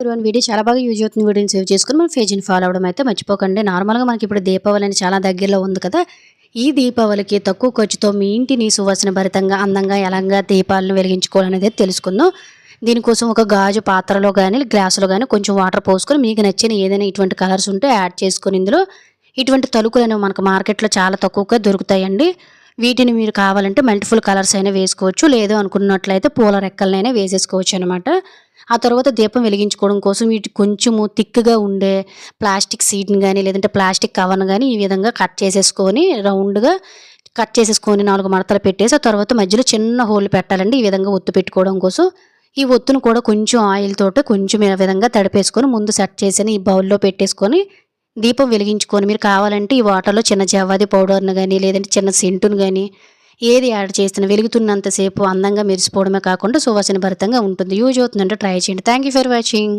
One video చాలా బాగా use అవుతుంది వీడియోని సేవ్ చేసుకుని మనం పేజీని ఫాలో అవ్వడం అయితే మర్చిపోకండి. నార్మల్గా మనకి ఇప్పుడు దీపావళి అని చాలా దగ్గరలో ఉంది కదా ఈ దీపావళికి తక్కువ ఖర్చుతో మీ ఇంటిని సువాసన భరితంగా అందంగా ఎలాగా దీపాలను వెలిగించుకోవాలనేది తెలుసుకుందాం. దీనికోసం ఒక గాజు పాత్రలో కానీ గ్లాసులో కానీ కొంచెం వాటర్ పోసుకొని మీకు నచ్చిన ఏదైనా ఇటువంటి కలర్స్ ఉంటే యాడ్ చేసుకొని ఇందులో ఇటువంటి తలుకులు అనేవి మనకు మార్కెట్లో చాలా తక్కువగా దొరుకుతాయండి. వీటిని మీరు కావాలంటే మల్టిఫుల్ కలర్స్ అయినా వేసుకోవచ్చు. లేదు అనుకున్నట్లయితే పూల రెక్కలనైనా వేసేసుకోవచ్చు అనమాట ఆ తర్వాత దీపం వెలిగించుకోవడం కోసం వీటి కొంచెము థిక్గా ఉండే ప్లాస్టిక్ సీట్ని కానీ లేదంటే ప్లాస్టిక్ కవర్ను కానీ ఈ విధంగా కట్ చేసేసుకొని రౌండ్గా కట్ చేసేసుకొని నాలుగు మడతలు పెట్టేసి ఆ తర్వాత మధ్యలో చిన్న హోల్ పెట్టాలండి. ఈ విధంగా ఒత్తు పెట్టుకోవడం కోసం. ఈ ఒత్తును కూడా కొంచెం ఆయిల్ తోటి కొంచెం ఈ విధంగా తడిపేసుకొని ముందు సెట్ చేసిన ఈ బౌల్లో పెట్టేసుకొని దీపం వెలిగించుకొని మీరు కావాలంటే ఈ వాటర్లో చిన్న జవాది పౌడర్ను కానీ లేదంటే చిన్న సెంటును కానీ ఏది యాడ్ చేస్తున్నా వెలుగుతున్నంతసేపు అందంగా మెరిసిపోవడమే కాకుండా సువాసన భరితంగా ఉంటుంది. యూజ్ అవుతుందంటే ట్రై చేయండి. Thank you for watching